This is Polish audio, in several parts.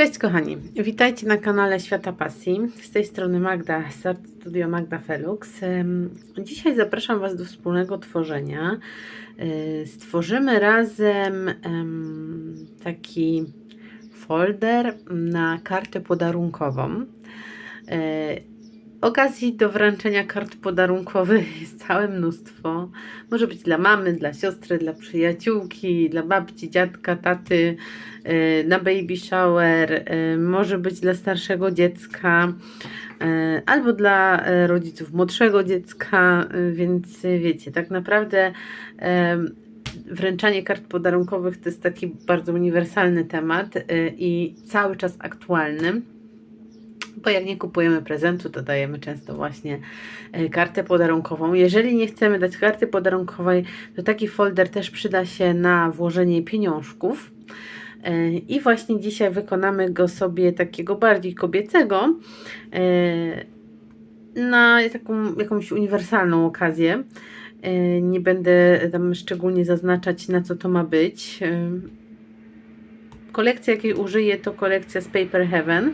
Cześć kochani, witajcie na kanale Świata Pasji. Z tej strony Magda, z Studio Magda Felux. Dzisiaj zapraszam Was do wspólnego tworzenia. E, Stworzymy razem em, taki folder na kartę podarunkową. Okazji do wręczenia kart podarunkowych jest całe mnóstwo. Może być dla mamy, dla siostry, dla przyjaciółki, dla babci, dziadka, taty, e, na baby shower, e, może być dla starszego dziecka e, albo dla rodziców młodszego dziecka, więc wiecie, tak naprawdę wręczanie kart podarunkowych to jest taki bardzo uniwersalny temat i cały czas aktualny. Bo jak nie kupujemy prezentu, to dajemy często właśnie e, kartę podarunkową. Jeżeli nie chcemy dać karty podarunkowej, to taki folder też przyda się na włożenie pieniążków. E, I właśnie dzisiaj wykonamy go sobie takiego bardziej kobiecego e, na taką jakąś uniwersalną okazję. Nie będę tam szczególnie zaznaczać, na co to ma być. Kolekcja, jakiej użyję, to kolekcja z Paper Heaven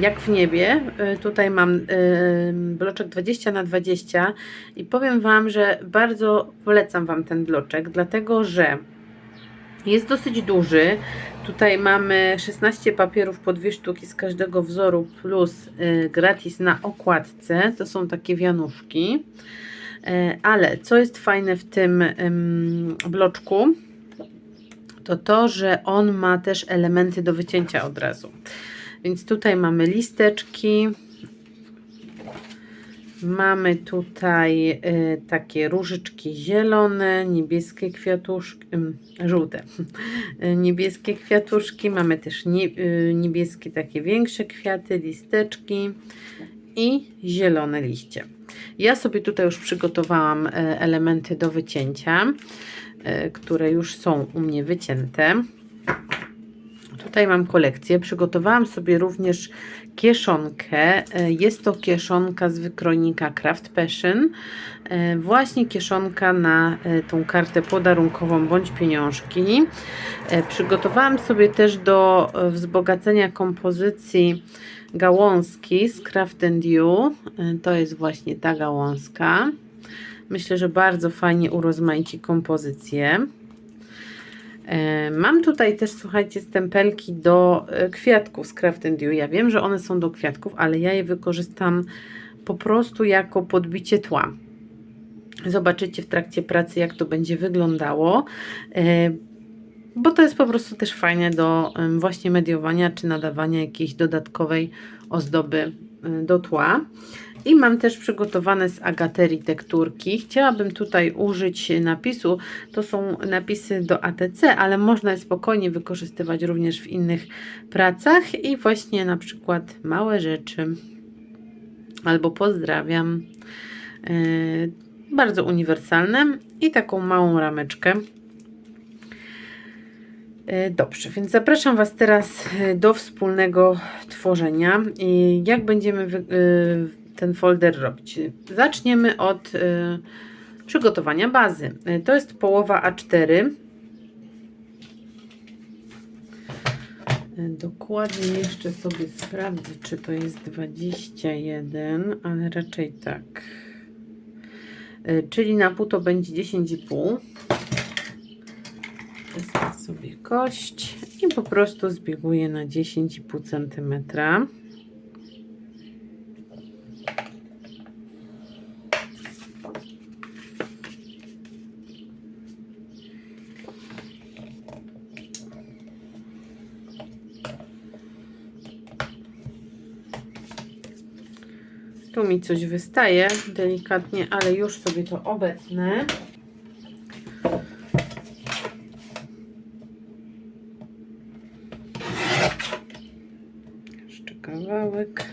jak w niebie. E, Tutaj mam e, bloczek 20 na 20 i powiem Wam, że bardzo polecam Wam ten bloczek, dlatego że jest dosyć duży. Tutaj mamy 16 papierów po dwie sztuki z każdego wzoru plus e, gratis na okładce. To są takie wianuszki. E, Ale co jest fajne w tym bloczku, to to, że on ma też elementy do wycięcia od razu. Więc tutaj mamy listeczki. Mamy tutaj y, takie różyczki zielone, niebieskie kwiatuszki, żółte, Y, niebieskie kwiatuszki. Mamy też y, niebieskie takie większe kwiaty, listeczki i zielone liście. Ja sobie tutaj już przygotowałam elementy do wycięcia, które już są u mnie wycięte. Tutaj mam kolekcję. Przygotowałam sobie również kieszonkę. E, Jest to kieszonka z wykrojnika Craft Passion. E, Właśnie kieszonka na e, tą kartę podarunkową bądź pieniążki. Przygotowałam sobie też do wzbogacenia kompozycji gałązki z Craft You. To jest właśnie ta gałązka. Myślę, że bardzo fajnie urozmaici kompozycję. E, Mam tutaj też, słuchajcie, stempelki do e, kwiatków z Craft You. Ja wiem, że one są do kwiatków, ale ja je wykorzystam po prostu jako podbicie tła. Zobaczycie w trakcie pracy, jak to będzie wyglądało, e, bo to jest po prostu też fajne do właśnie mediowania czy nadawania jakiejś dodatkowej ozdoby e, do tła. I mam też przygotowane z agaterii tekturki. Chciałabym tutaj użyć napisu. To są napisy do ATC, ale można je spokojnie wykorzystywać również w innych pracach. I właśnie na przykład małe rzeczy albo pozdrawiam. Yy, bardzo uniwersalne i taką małą rameczkę. Yy, Dobrze, więc zapraszam Was teraz yy, do wspólnego tworzenia. I jak będziemy yy, ten folder robić? Zaczniemy od przygotowania bazy. To jest połowa A4. Yy, Dokładnie jeszcze sobie sprawdzę, czy to jest 21, ale raczej tak. Czyli na pół to będzie 10,5. Kość i po prostu zbieguję na 10,5 cm. Tu mi coś wystaje delikatnie, ale już sobie to obecnę. Jeszcze kawałek.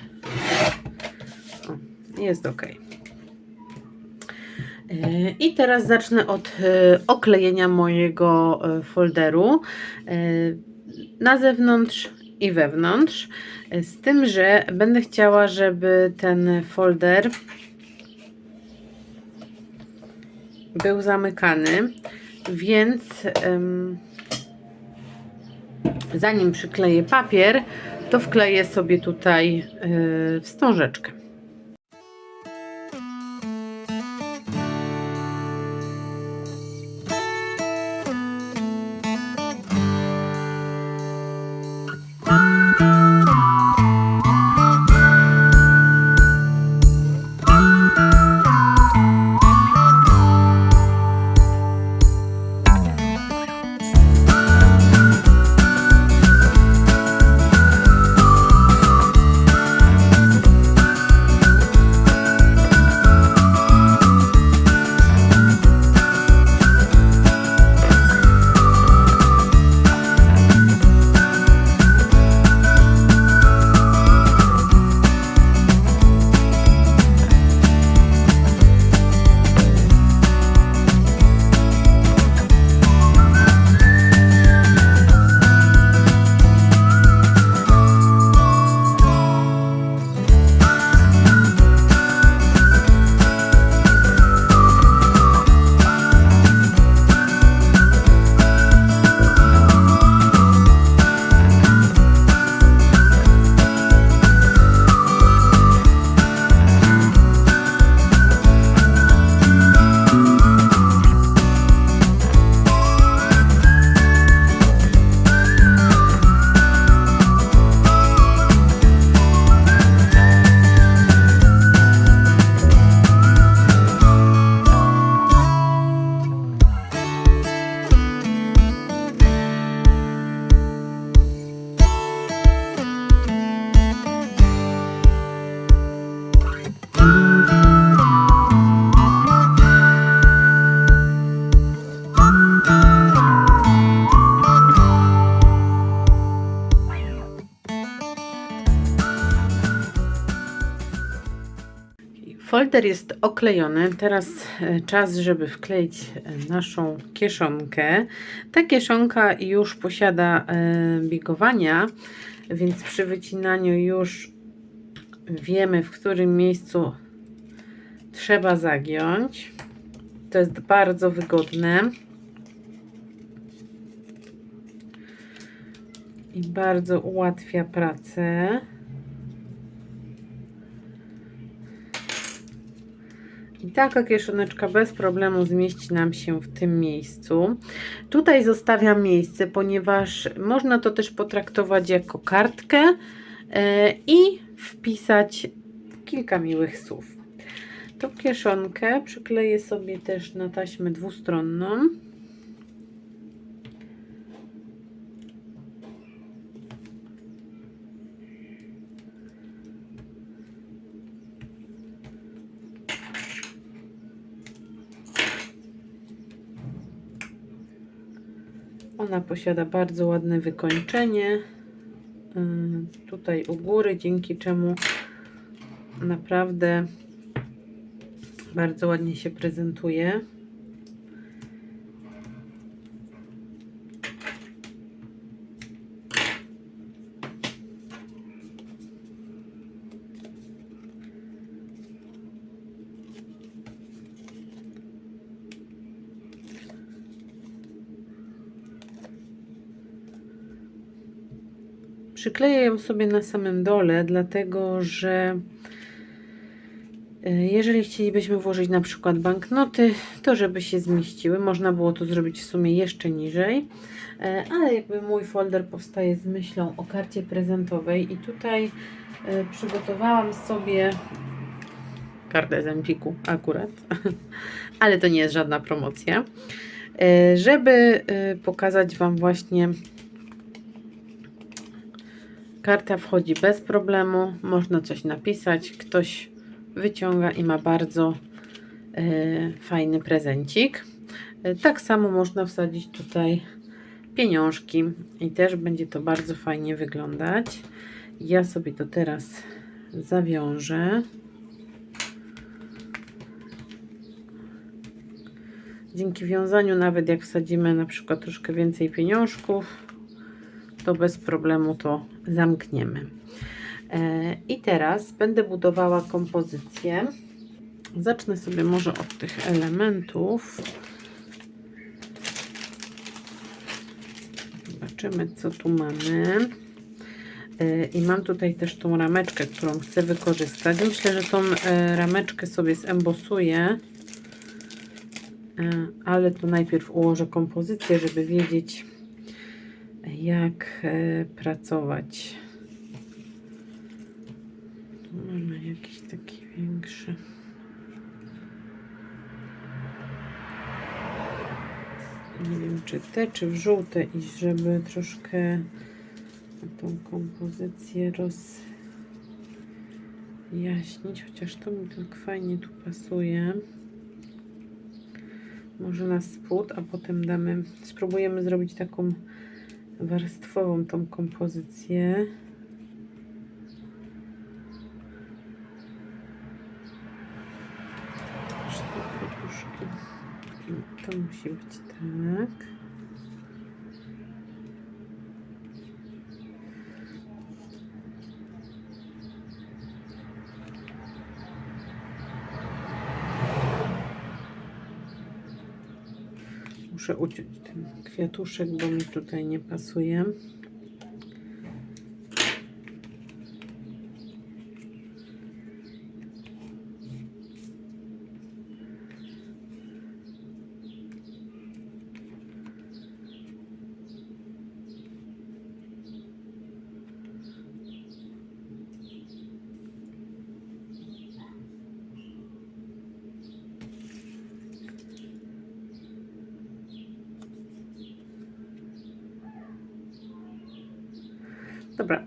O, jest ok. E, I teraz zacznę od e, oklejenia mojego e, folderu na zewnątrz i wewnątrz. Z tym, że będę chciała, żeby ten folder był zamykany, więc zanim przykleję papier, to wkleję sobie tutaj wstążeczkę. Folder jest oklejony. Teraz e, czas, żeby wkleić e, naszą kieszonkę. Ta kieszonka już posiada e, bigowania, więc przy wycinaniu już wiemy, w którym miejscu trzeba zagiąć. To jest bardzo wygodne. I bardzo ułatwia pracę. I taka kieszoneczka bez problemu zmieści nam się w tym miejscu. Tutaj zostawiam miejsce, ponieważ można to też potraktować jako kartkę e, i wpisać kilka miłych słów. Tą kieszonkę przykleję sobie też na taśmę dwustronną. Ona posiada bardzo ładne wykończenie yy, tutaj u góry, dzięki czemu naprawdę bardzo ładnie się prezentuje. Przykleję ją sobie na samym dole, dlatego że e, jeżeli chcielibyśmy włożyć na przykład banknoty, to żeby się zmieściły, można było to zrobić w sumie jeszcze niżej, E, ale jakby mój folder powstaje z myślą o karcie prezentowej i tutaj e, przygotowałam sobie kartę z Empiku akurat, ale to nie jest żadna promocja, żeby pokazać Wam właśnie Karta wchodzi bez problemu, można coś napisać, ktoś wyciąga i ma bardzo e, fajny prezencik. E, tak samo można wsadzić tutaj pieniążki i też będzie to bardzo fajnie wyglądać. Ja sobie to teraz zawiążę. Dzięki wiązaniu, nawet jak wsadzimy na przykład troszkę więcej pieniążków, to bez problemu to zamkniemy. E, I teraz będę budowała kompozycję. Zacznę sobie może od tych elementów. Zobaczymy. Co tu mamy. E, I mam tutaj też tą rameczkę, którą chcę wykorzystać. Myślę, że tą e, rameczkę sobie zembosuję. Ale tu najpierw ułożę kompozycję, żeby wiedzieć, jak e, pracować. Tu mamy jakiś taki większy. Nie wiem, czy te, czy w żółte iść, żeby troszkę tą kompozycję rozjaśnić, chociaż to mi tak fajnie tu pasuje. Może na spód, a potem damy, spróbujemy zrobić taką warstwową tą kompozycję. To musi być tak. Muszę uciąć ten kwiatuszek, bo mi tutaj nie pasuje.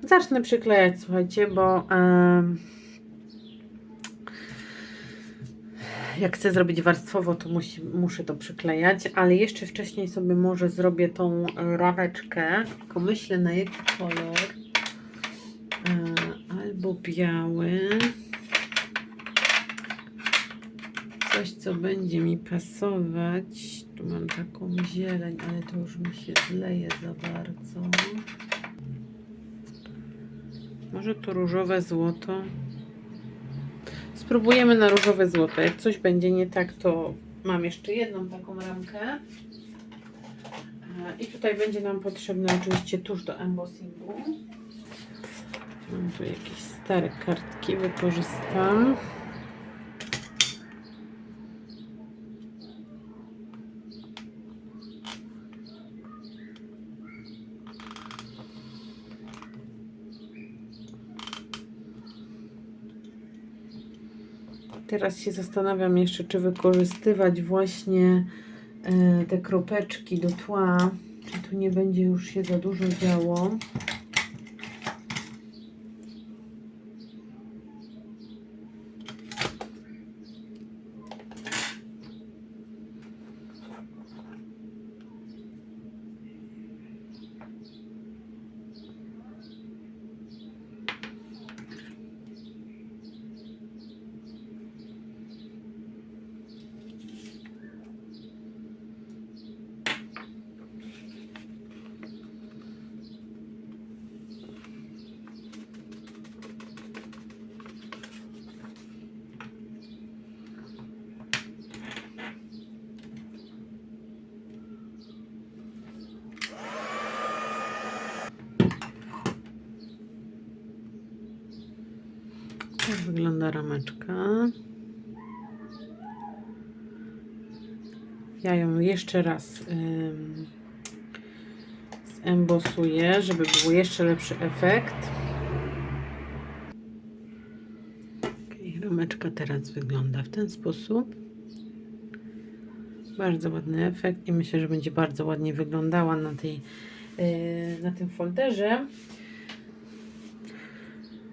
Zacznę przyklejać, słuchajcie, bo jak chcę zrobić warstwowo, to musi, muszę to przyklejać, ale jeszcze wcześniej sobie może zrobię tą rameczkę, tylko myślę na jaki kolor. E, albo biały. Coś, co będzie mi pasować. Tu mam taką zieleń, ale to już mi się zleje za bardzo. Może to różowe złoto. Spróbujemy na różowe złoto. Jak coś będzie nie tak, to mam jeszcze jedną taką ramkę. E, I tutaj będzie nam potrzebny oczywiście tuż do embossingu. Mam tu jakieś stare kartki, wykorzystam. Teraz się zastanawiam jeszcze, czy wykorzystywać właśnie e, te kropeczki do tła, czy tu nie będzie już się za dużo działo. Tak wygląda rameczka. Ja ją jeszcze raz ym, zembosuję, żeby był jeszcze lepszy efekt. Okay, rameczka teraz wygląda w ten sposób. Bardzo ładny efekt i myślę, że będzie bardzo ładnie wyglądała na, tej, yy, na tym folderze.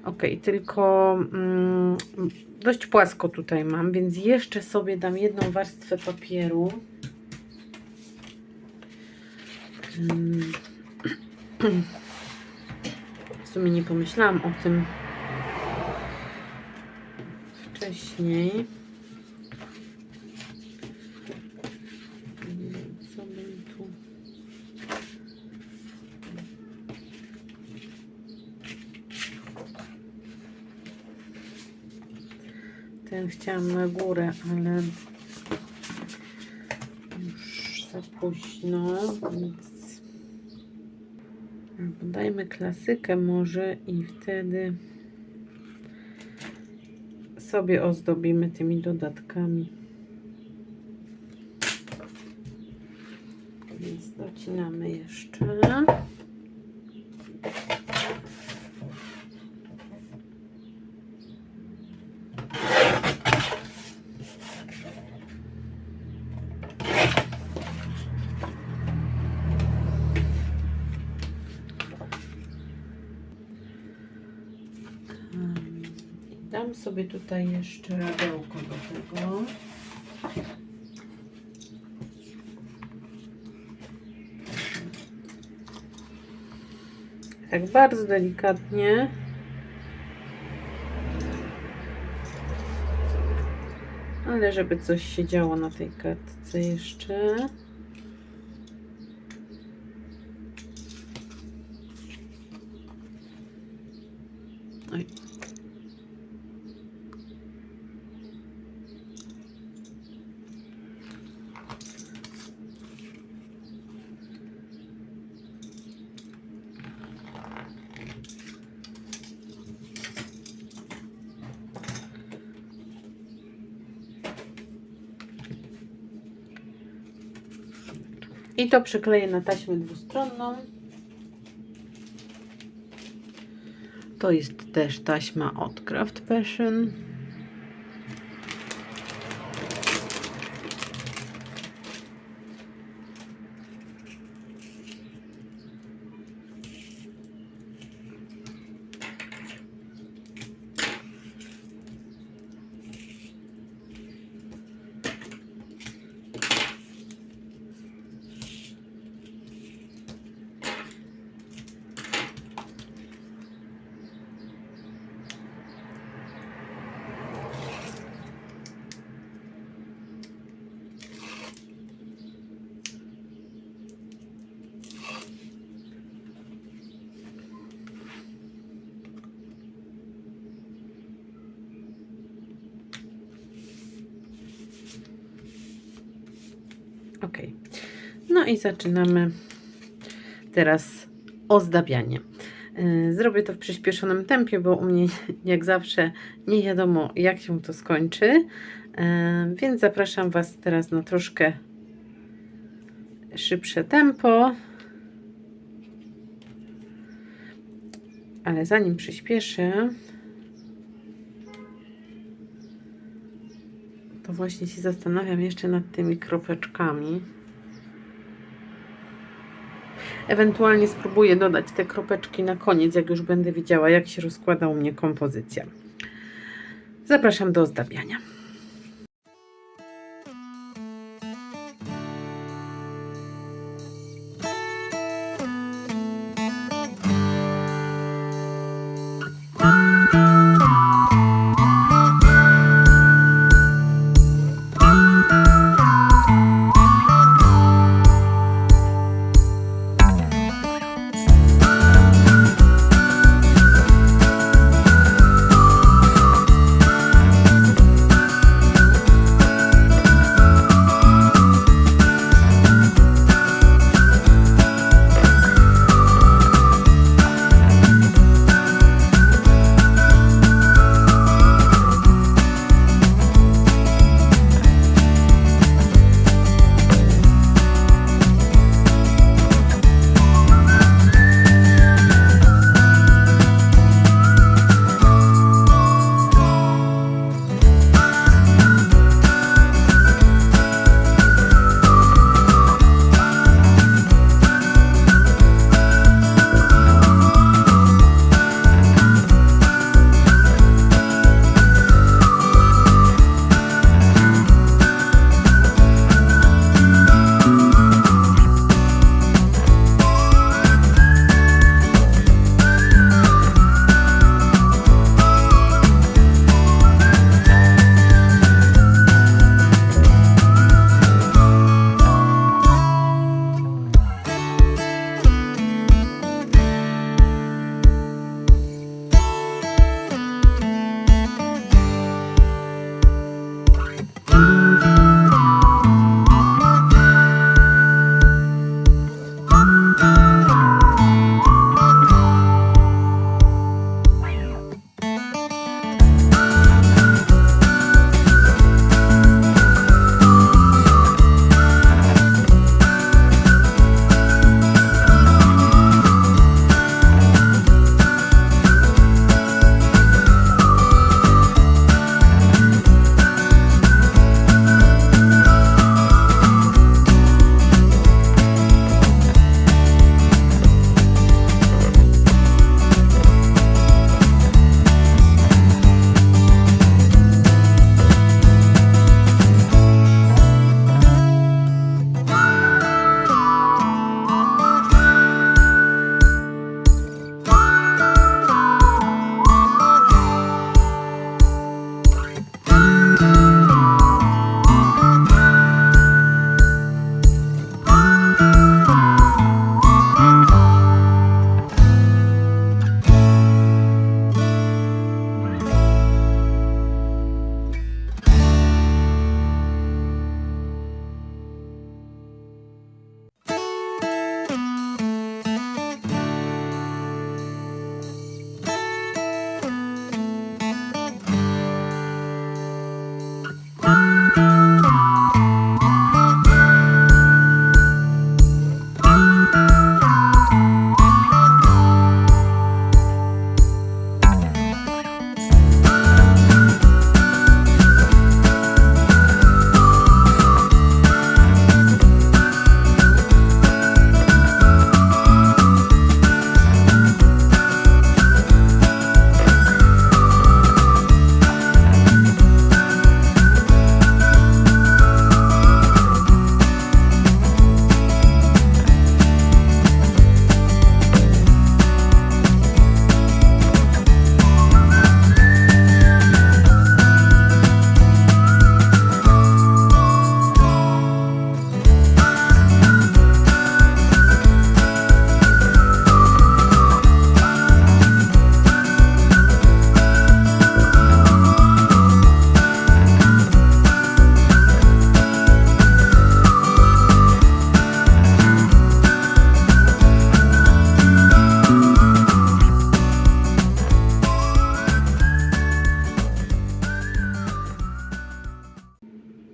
Ok, tylko mm, dość płasko tutaj mam, więc jeszcze sobie dam jedną warstwę papieru. W sumie nie pomyślałam o tym wcześniej. Co bym tu... Ten chciałam na górę, ale już za późno, więc Albo dajmy klasykę może i wtedy sobie ozdobimy tymi dodatkami. Więc docinamy jeszcze. Em, i Dam sobie tutaj jeszcze radełko do tego. Tak bardzo delikatnie. Ale żeby coś się działo na tej kartce jeszcze. I to przykleję na taśmę dwustronną. To jest też taśma od Craft Passion. Ok. No i zaczynamy teraz ozdabianie. Yy, Zrobię to w przyspieszonym tempie, bo u mnie jak zawsze nie wiadomo jak się to skończy. Yy, Więc zapraszam Was teraz na troszkę szybsze tempo. Ale zanim przyspieszę, to właśnie się zastanawiam jeszcze nad tymi kropeczkami. Ewentualnie spróbuję dodać te kropeczki na koniec, jak już będę wiedziała, jak się rozkłada u mnie kompozycja. Zapraszam do ozdabiania.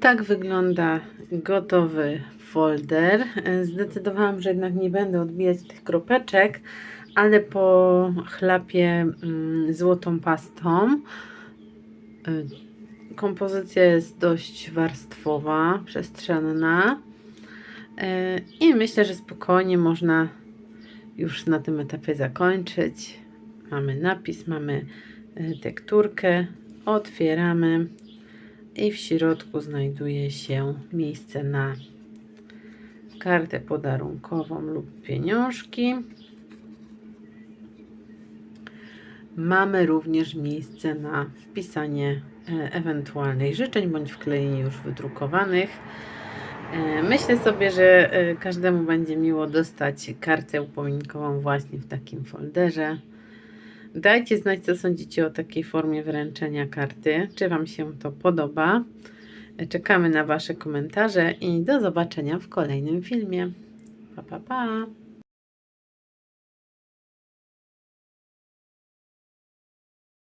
Tak wygląda gotowy folder. Zdecydowałam, że jednak nie będę odbijać tych kropeczek, ale po chlapie mm, złotą pastą. E, Kompozycja jest dość warstwowa, przestrzenna. E, I myślę, że spokojnie można już na tym etapie zakończyć. Mamy napis, mamy e, tekturkę, otwieramy i w środku znajduje się miejsce na kartę podarunkową lub pieniążki. Mamy również miejsce na wpisanie e, ewentualnych życzeń bądź wklejenie już wydrukowanych. E, Myślę sobie, że e, każdemu będzie miło dostać kartę upominkową właśnie w takim folderze. Dajcie znać, co sądzicie o takiej formie wręczenia karty. Czy Wam się to podoba? Czekamy na Wasze komentarze i do zobaczenia w kolejnym filmie. Pa, pa, pa.